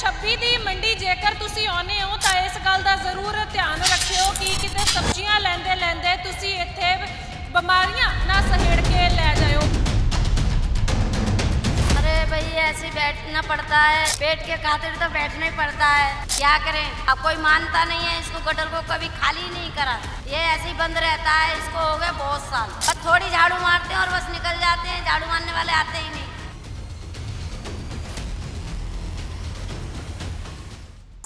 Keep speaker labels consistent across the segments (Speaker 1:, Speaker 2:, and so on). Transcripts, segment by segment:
Speaker 1: 26 ਦੀ ਮੰਡੀ ਜੇਕਰ ਤੁਸੀਂ ਆਉਨੇ ਹੋ ਤਾਂ ਇਸ ਗੱਲ ਦਾ ਜ਼ਰੂਰ ਧਿਆਨ ਰੱਖਿਓ ਕਿ ਕਿਤੇ ਸਬਜ਼ੀਆਂ ਲੈਂਦੇ ਲੈਂਦੇ ਤੁਸੀਂ ਇੱਥੇ ਬਿਮਾਰੀਆਂ ਨਾ ਸਹੇੜ ਕੇ ਲੈ ਜਾਇਓ
Speaker 2: अरे भाई ऐसे ही बैठना पड़ता है पेट के खातिर तो बैठना ही पड़ता है क्या करें अब कोई मानता नहीं है इसको गटर को कभी खाली नहीं करा ये ऐसे ही बंद रहता है इसको हो गए बहुत साल बस थोड़ी झाड़ू मारते हैं और बस निकल जाते हैं झाड़ू मारने वाले आते ही नहीं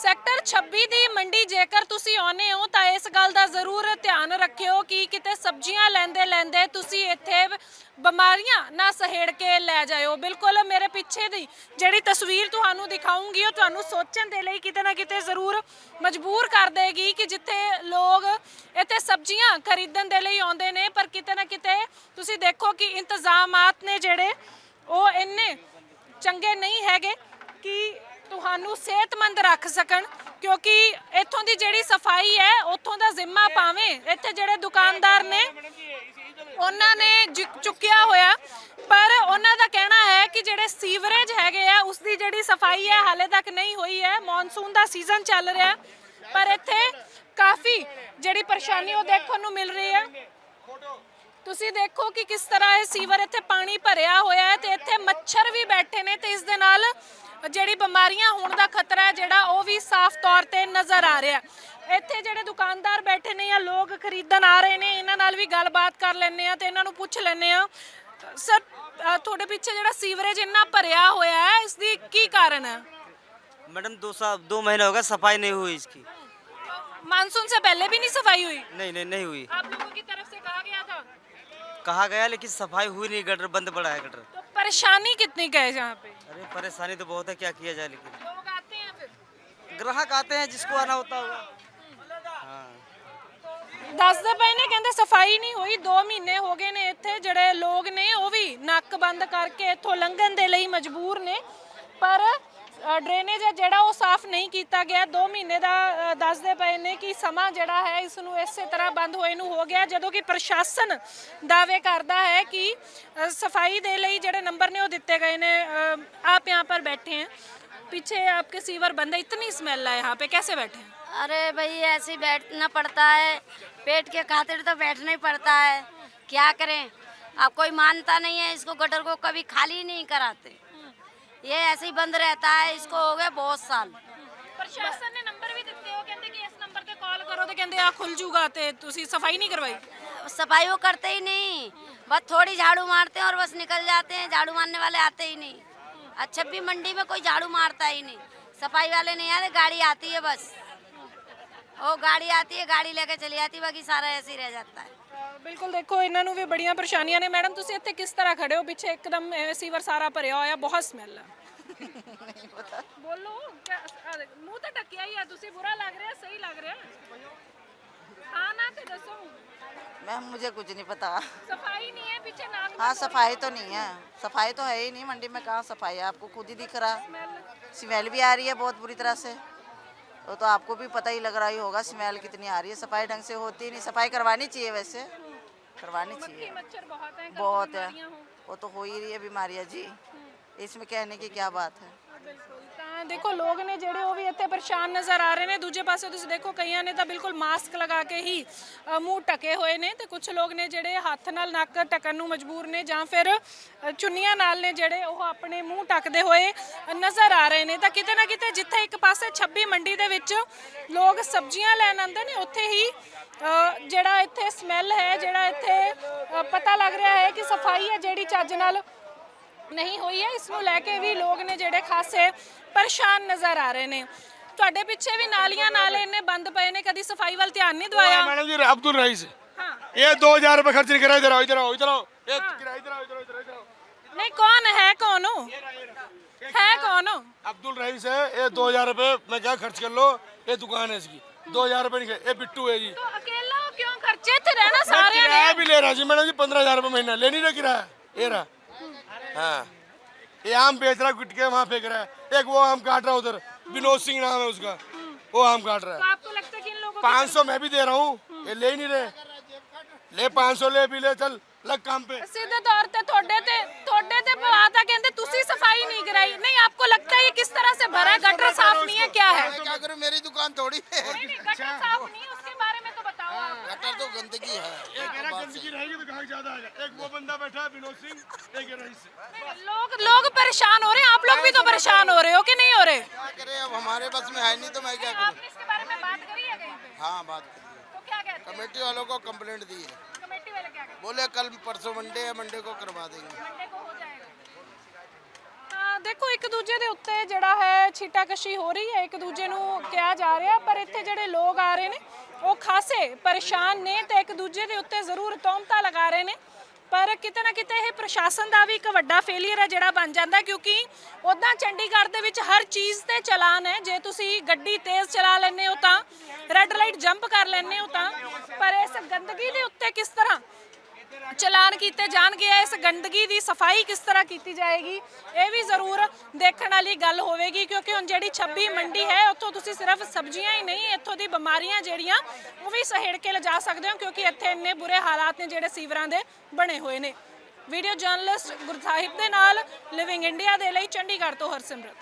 Speaker 1: ਸੈਕਟਰ 26 ਦੀ ਮੰਡੀ ਜੇਕਰ ਤੁਸੀਂ ਆਉਨੇ ਹੋ ਤਾਂ ਇਸ ਗੱਲ ਦਾ ਜ਼ਰੂਰ ਧਿਆਨ ਰੱਖਿਓ ਕਿ ਕਿਤੇ ਸਬਜ਼ੀਆਂ ਲੈਂਦੇ ਲੈਂਦੇ ਤੁਸੀਂ ਇੱਥੇ ਬਿਮਾਰੀਆਂ ਨਾ ਸਹੇੜ ਕੇ ਲੈ ਜਾਇਓ। ਬਿਲਕੁਲ ਮੇਰੇ ਪਿੱਛੇ ਦੀ ਜਿਹੜੀ ਤਸਵੀਰ ਤੁਹਾਨੂੰ ਦਿਖਾਉਂਗੀ, ਉਹ ਤੁਹਾਨੂੰ ਸੋਚਣ ਦੇ ਲਈ ਕਿਤੇ ਨਾ ਕਿਤੇ ਜ਼ਰੂਰ ਮਜਬੂਰ ਕਰ ਦੇਗੀ ਕਿ ਜਿੱਥੇ ਲੋਕ ਇੱਥੇ ਸਬਜ਼ੀਆਂ ਖਰੀਦਣ ਦੇ ਲਈ ਆਉਂਦੇ ਨੇ, ਪਰ ਕਿਤੇ ਨਾ ਕਿਤੇ ਤੁਸੀਂ ਦੇਖੋ ਕਿ ਇੰਤਜ਼ਾਮਾਤ ਨੇ ਜਿਹੜੇ, ਉਹ ਇੰਨੇ ਚੰਗੇ ਨਹੀਂ ਹੈਗੇ ਕਿ ਤੁਹਾਨੂੰ ਸਿਹਤਮੰਦ ਰੱਖ ਸਕਣ, ਕਿਉਂਕਿ ਇੱਥੋਂ ਦੀ ਜਿਹੜੀ ਸਫ਼ਾਈ ਹੈ, ਉੱਥੋਂ ਦਾ ਜ਼ਿੰਮਾ ਪਾਵੇਂ ਇੱਥੇ ਜਿਹੜੇ ਦੁਕਾਨਦਾਰ ਨੇ, ਉਹਨਾਂ ਨੇ ਚੁੱਕਿਆ ਹੋਇਆ। ਪਰ ਉਹਨਾਂ ਦਾ ਕਹਿਣਾ ਹੈ ਕਿ ਜਿਹੜੇ ਸੀਵਰੇਜ ਹੈਗੇ ਆ ਉਸ ਦੀ ਜਿਹੜੀ ਸਫ਼ਾਈ ਹੈ, ਹਾਲੇ ਤੱਕ ਨਹੀਂ ਹੋਈ ਹੈ। ਮੌਨਸੂਨ ਦਾ ਸੀਜ਼ਨ ਚੱਲ ਰਿਹਾ। ਪਰ ਇੱਥੇ ਕਾਫੀ ਜਿਹੜੀ ਪਰੇਸ਼ਾਨੀ ਉਹ ਦੇਖਣ ਨੂੰ ਮਿਲ ਰਹੀ ਹੈ। ਤੁਸੀਂ ਦੇਖੋ ਕਿ ਕਿਸ ਤਰ੍ਹਾਂ ਇਹ ਸੀਵਰ ਇੱਥੇ ਪਾਣੀ ਭਰਿਆ ਹੋਇਆ ਹੈ ਤੇ ਇੱਥੇ ਮੱਛਰ ਵੀ ਬੈਠੇ ਨੇ ਤੇ ਇਸ ਦੇ ਨਾਲ ਜਿਹੜੀ ਬਿਮਾਰੀਆਂ ਹੋਣ ਦਾ ਖਤਰਾ ਹੈ ਜਿਹੜਾ ਉਹ ਵੀ ਸਾਫ਼ ਤੌਰ ਤੇ ਨਜ਼ਰ ਆ ਰਿਹਾ ਹੈ। ਇੱਥੇ ਜਿਹੜੇ ਦੁਕਾਨਦਾਰ ਬੈਠੇ ਨੇ ਜਾਂ ਲੋਕ ਖਰੀਦਣ ਆ ਰਹੇ ਨੇ ਇਹਨਾਂ ਨਾਲ ਵੀ ਗੱਲਬਾਤ ਕਰ ਲੈਂਦੇ ਆ ਤੇ ਇਹਨਾਂ ਨੂੰ ਪੁੱਛ ਲੈਂਦੇ ਆ ਸਰ ਅ, ਤੁਹਾਡੇ ਪਿੱਛੇ ਜਿਹੜਾ ਸੀਵਰੇਜ ਇੰਨਾ ਭਰਿਆ ਹੋਇਆ ਹੈ ਇਸ ਦੀ ਕੀ ਕਾਰਨ ਹੈ
Speaker 3: मैडम दो साल दो महीने हो गए सफाई नहीं हुई इसकी
Speaker 1: मानसून से पहले भी नहीं सफाई हुई
Speaker 3: नहीं नहीं नहीं हुई
Speaker 1: आप लोगों की तरफ से कहा गया था
Speaker 3: कहा गया लेकिन सफाई हुई नहीं गटर बंद पड़ा है गटर
Speaker 1: तो परेशानी कितनी का है यहाँ पे
Speaker 3: अरे परेशानी तो बहुत है क्या किया जाए लेकिन
Speaker 1: लोग आते हैं फिर
Speaker 3: ग्राहक आते हैं जिसको आना होता होगा हाँ
Speaker 1: ਦੱਸਦੇ ਪਏ ਨੇ ਕਹਿੰਦੇ ਸਫਾਈ ਨਹੀਂ ਹੋਈ 2 ਮਹੀਨੇ ਹੋ ਗਏ ਨੇ ਇੱਥੇ ਜਿਹੜੇ ਲੋਕ ਨੇ ਉਹ ਵੀ ਨੱਕ ਬੰਦ ਕਰਕੇ ਇੱਥੋਂ ਲੰਘਣ ਦੇ ਲਈ ਮਜਬੂਰ ਨੇ ਪਰ ਡਰੇਨੇਜ ਹੈ ਜਿਹੜਾ ਉਹ ਸਾਫ਼ ਨਹੀਂ ਕੀਤਾ ਗਿਆ 2 ਮਹੀਨੇ ਦਾ ਅ, ਦੱਸਦੇ ਪਏ ਨੇ ਕਿ ਸਮਾਂ ਜਿਹੜਾ ਹੈ ਇਸ ਨੂੰ ਇਸੇ ਤਰ੍ਹਾਂ ਬੰਦ ਹੋਏ ਨੂੰ ਹੋ ਗਿਆ ਜਦੋਂ ਕਿ ਪ੍ਰਸ਼ਾਸਨ ਦਾਅਵੇ ਕਰਦਾ ਹੈ ਕਿ ਅ, ਸਫਾਈ ਦੇ ਲਈ ਜਿਹੜੇ ਨੰਬਰ ਨੇ ਉਹ ਦਿੱਤੇ ਗਏ ਨੇ ਅ, आप यहाँ पर बैठे हैं पीछे आपके सीवर बंद है इतनी स्मेल है यहाँ पे कैसे बैठे हैं
Speaker 2: अरे भाई ऐसे ही बैठना पड़ता है पेट के खातिर तो बैठना ही पड़ता है क्या करें अब कोई मानता नहीं है इसको गटर को कभी खाली नहीं कराते ये ऐसे ही बंद रहता है इसको हो गए बहुत साल
Speaker 1: ਪ੍ਰਸ਼ਾਸਨ ਨੇ ਨੰਬਰ ਵੀ ਦਿੱਤੇ ਉਹ ਕਹਿੰਦੇ ਕਿ ਇਸ ਨੰਬਰ ਤੇ ਕਾਲ ਕਰੋ ਤੇ ਕਹਿੰਦੇ ਆ ਖੁੱਲ ਜੂਗਾ ਤੇ ਤੁਸੀਂ ਸਫਾਈ ਨਹੀਂ ਕਰਵਾਈ
Speaker 2: सफाई वो करते ही नहीं बस थोड़ी झाड़ू मारते हैं और बस निकल जाते हैं झाड़ू मारने वाले आते ही नहीं अच्छा भी मंडी में कोई झाड़ू मारता ही नहीं सफाई वाले नहीं आते गाड़ी आती है बस वो गाड़ी आती है गाड़ी लेके चली जाती है बाकी सारा ऐसे ही रह जाता है
Speaker 1: ਅਹ ਬਿਲਕੁਲ ਦੇਖੋ ਇਹਨਾਂ ਨੂੰ ਵੀ ਬੜੀਆਂ ਪਰੇਸ਼ਾਨੀਆਂ ਨੇ ਮੈਡਮ ਤੁਸੀਂ ਇੱਥੇ ਕਿਸ ਤਰ੍ਹਾਂ ਖੜੇ ਹੋ ਪਿੱਛੇ ਇੱਕਦਮ ਐਵੇਂ ਸੀਵਰ ਸਾਰਾ ਭਰਿਆ ਹੋਇਆ ਬਹੁਤ ਸਮੈਲ ਆ ਬੋਲੋ ਕਿਆ- ਆ ਦੇਖ, ਮੂੰਹ ਤਾਂ ਢੱਕਿਆ ਹੀ ਆ ਤੁਸੀਂ ਬੁਰਾ ਲੱਗ ਰਿਹਾ ਸਹੀ ਲੱਗ ਰਿਹਾ ਹਾਂ ਨਾ ਤੇ ਦੱਸੋ
Speaker 4: मैम मुझे कुछ नहीं पता
Speaker 1: ਸਫਾਈ ਨਹੀਂ ਹੈ ਪਿੱਛੇ ਨਾਮ
Speaker 4: हाँ सफाई तो नहीं है सफाई तो है ही नहीं मंडी में कहाँ सफाई है आपको खुद ही दिख रहा है स्मेल भी आ रही है बहुत बुरी तरह से वो तो आपको भी पता ही लग रहा ही होगा स्मेल कितनी आ रही है सफाई ढंग से होती नहीं सफाई करवानी चाहिए वैसे करवानी चाहिए
Speaker 1: मक्खी मच्छर बहुत है
Speaker 4: बहुत है वो तो हो ही रही है बीमारियाँ जी इसमें कहने की क्या बात है
Speaker 1: ਬਿਲਕੁਲ ਤਾਂ ਦੇਖੋ ਲੋਕ ਨੇ ਜਿਹੜੇ ਉਹ ਵੀ ਇੱਥੇ ਪਰੇਸ਼ਾਨ ਨਜ਼ਰ ਆ ਰਹੇ ਨੇ ਦੂਜੇ ਪਾਸੇ ਤੁਸੀਂ ਦੇਖੋ ਕਈਆਂ ਨੇ ਤਾਂ ਬਿਲਕੁਲ ਮਾਸਕ ਲਗਾ ਕੇ ਹੀ ਅ, ਮੂੰਹ ਟਕੇ ਹੋਏ ਨੇ ਤੇ ਕੁਝ ਲੋਕ ਨੇ ਜਿਹੜੇ ਹੱਥ ਨਾਲ ਨੱਕ ਟਕਣ ਨੂੰ ਮਜਬੂਰ ਨੇ ਜਾਂ ਫਿਰ ਅ, ਚੁੰਨੀਆਂ ਨਾਲ ਨੇ ਜਿਹੜੇ ਉਹ ਆਪਣੇ ਮੂੰਹ ਟਕਦੇ ਹੋਏ ਨਜ਼ਰ ਆ ਰਹੇ ਨੇ ਤਾਂ ਕਿਤੇ ਨਾ ਕਿਤੇ ਜਿੱਥੇ ਇੱਕ ਪਾਸੇ 26 ਮੰਡੀ ਦੇ ਵਿੱਚ ਲੋਕ ਸਬਜ਼ੀਆਂ ਲੈਣ ਆਉਂਦੇ ਨੇ ਉੱਥੇ ਹੀ ਅ, ਜਿਹੜਾ ਇੱਥੇ ਸਮੈਲ ਹੈ ਜਿਹੜਾ ਇੱਥੇ ਅ, ਪਤਾ ਲੱਗ ਰਿਹਾ ਹੈ ਕਿ ਸਫਾਈ ਹੈ ਜਿਹੜੀ ਚੱਜ ਨਾਲ ਨਹੀਂ ਹੋਈ ਹੈ ਇਸ ਨੂੰ ਲੈ ਕੇ ਵੀ ਲੋਕ ਨੇ ਜਿਹੜੇ ਖਾਸੇ ਪਰੇਸ਼ਾਨ ਨਜ਼ਰ ਆ ਰਹੇ ਨੇ ਤੁਹਾਡੇ ਪਿੱਛੇ ਵੀ ਨਾਲੀਆਂ ਨਾਲੇ ਇੰਨੇ ਬੰਦ ਪਏ ਨੇ ਕਦੀ ਸਫਾਈ ਵੱਲ ਧਿਆਨ ਨਹੀਂ ਦਵਾਇਆ
Speaker 5: मैडम जी अब्दुल रईस
Speaker 1: हाँ
Speaker 5: ये दो हजार रुपये खर्च नहीं करा इधर आओ इधर आओ इधर आओ ये किराया इधर आओ इधर आओ इधर आओ, इधर आओ
Speaker 1: ਨਹੀਂ ਕੌਣ ਹੈ ਕੌਣ ਹੋ ਹੈ ਕੌਣ ਹੋ
Speaker 5: अब्दुल रईस है ये दो हजार रुपये मैं क्या खर्च कर लो ये दुकान है इसकी दो हजार रुपये नहीं खे- ये बिट्टू है जी
Speaker 1: ਤੋ ਅਕੇਲਾ ਹੋ ਕਿਉਂ ਖਰਚੇ ਇੱਥੇ ਰਹਿਣਾ
Speaker 5: मैं
Speaker 1: ਸਾਰਿਆਂ ਨੇ
Speaker 5: किराया भी ले रहा जी मैडम जी पंद्रह हजार रुपये महीना ले नहीं रहा किराया ये रहा हाँ ये आम बेच रहा है गुटके वहाँ फेंक रहा है एक वो आम काट रहा है उधर विनोद सिंह नाम है उसका वो आम काट रहा
Speaker 1: तो
Speaker 5: है
Speaker 1: आपको लगता है कि इन लोगों
Speaker 5: पाँच सौ मैं भी दे रहा हूँ ये ले ही नहीं रहे ले पाँच सौ ले भी ले चल लग काम पे
Speaker 1: को सीधे तौर पे ਤੁਹਾਡੇ ਤੇ ਤੁਹਾਡੇ ਤੇ ਪਵਾਤਾ ਕਹਿੰਦੇ ਤੁਸੀਂ ਸਫਾਈ ਨਹੀਂ ਕਰਾਈ ਨਹੀਂ ਆਪਕੋ लगता है ये किस तरह से भरा है? गटर साफ
Speaker 6: करूँ मेरी दुकान थोड़ी है
Speaker 1: नहीं नहीं गटर साफ नहीं उसके
Speaker 6: गंदगी है
Speaker 5: एक कह रहा गंदगी रहेगी तो ग्राहक ज्यादा आएगा एक वो बंदा बैठा है विनोद सिंह एक है रईस
Speaker 1: लोग लोग परेशान हो रहे हैं आप लोग भी तो परेशान हो रहे हो कि नहीं हो रहे
Speaker 6: क्या करें अब हमारे बस में है नहीं तो मैं क्या करूँ
Speaker 1: आपने इसके बारे में बात करी है कहीं पे
Speaker 6: हाँ बात करिए
Speaker 1: तो क्या कहते हैं
Speaker 6: कमेटी वालों को कंप्लेंट दी है
Speaker 1: कमेटी वाले क्या कहते
Speaker 6: बोले कल परसों मंडे है मंडे को करवा देंगे
Speaker 1: हैं मंडे को हो जाएगा ਤਾਂ ਦੇਖੋ ਇੱਕ ਦੂਜੇ ਦੇ ਉੱਤੇ ਜਿਹੜਾ ਹੈ ਛੀਟਾਕਸ਼ੀ ਹੋ ਰਹੀ ਹੈ ਇੱਕ ਦੂਜੇ ਨੂੰ ਕਿਹਾ ਜਾ ਰਿਹਾ ਪਰ ਇੱਥੇ ਜਿਹੜੇ ਲੋਕ ਆ ਰਹੇ ਨੇ ਉਹ ਖਾਸੇ ਪਰੇਸ਼ਾਨ ਨੇ ਤੇ ਇੱਕ ਦੂਜੇ ਦੇ ਉੱਤੇ ਜ਼ਰੂਰ ਤੌਮਤਾ ਲਗਾ ਰਹੇ ਨੇ। ਪਰ ਕਿਤੇ ਨਾ ਕਿਤੇ ਇਹ ਪ੍ਰਸ਼ਾਸਨ ਦਾ ਵੀ ਇੱਕ ਵੱਡਾ ਫੇਲਿਅਰ ਹੈ ਜਿਹੜਾ ਬਣ ਜਾਂਦਾ, ਕਿਉਂਕਿ ਉਦਾਂ ਚੰਡੀਗੜ੍ਹ ਦੇ ਵਿੱਚ ਹਰ ਚੀਜ਼ ਤੇ ਚਲਾਨ ਹੈ। ਜੇ ਤੁਸੀਂ ਗੱਡੀ ਤੇਜ਼ ਚਲਾ ਲੈਂਦੇ ਹੋ ਤਾਂ ਰੈੱਡ ਲਾਈਟ ਜੰਪ ਕਰ ਲੈਂਦੇ ਹੋ ਤਾਂ, ਪਰ ਇਸ ਗੰਦਗੀ ਦੇ ਉੱਤੇ ਕਿਸ ਤਰ੍ਹਾਂ ਚਲਾਨ ਕੀਤੇ ਜਾਣਗੇ, ਇਸ ਗੰਦਗੀ ਦੀ ਸਫ਼ਾਈ ਕਿਸ ਤਰ੍ਹਾਂ ਕੀਤੀ ਜਾਏਗੀ, ਇਹ ਵੀ ਜ਼ਰੂਰ ਦੇਖਣ ਵਾਲੀ ਗੱਲ ਹੋਵੇਗੀ, ਕਿਉਂਕਿ ਹੁਣ ਜਿਹੜੀ 26 ਮੰਡੀ ਹੈ, ਉੱਥੋਂ ਤੁਸੀਂ ਸਿਰਫ ਸਬਜ਼ੀਆਂ ਹੀ ਨਹੀਂ, ਇੱਥੋਂ ਦੀ ਬਿਮਾਰੀਆਂ ਜਿਹੜੀਆਂ, ਉਹ ਵੀ ਸਹੇੜ ਕੇ ਲਿਜਾ ਸਕਦੇ ਹੋ, ਕਿਉਂਕਿ ਇੱਥੇ ਇੰਨੇ ਬੁਰੇ ਹਾਲਾਤ ਨੇ ਜਿਹੜੇ ਸੀਵਰਾਂ ਦੇ ਬਣੇ ਹੋਏ ਨੇ। ਵੀਡੀਓ ਜਰਨਲਿਸਟ ਗੁਰਸਾਹਿਬ ਦੇ ਨਾਲ ਲਿਵਿੰਗ ਇੰਡੀਆ ਦੇ ਲਈ ਚੰਡੀਗੜ੍ਹ ਤੋਂ ਹਰਸਿਮਰਤ।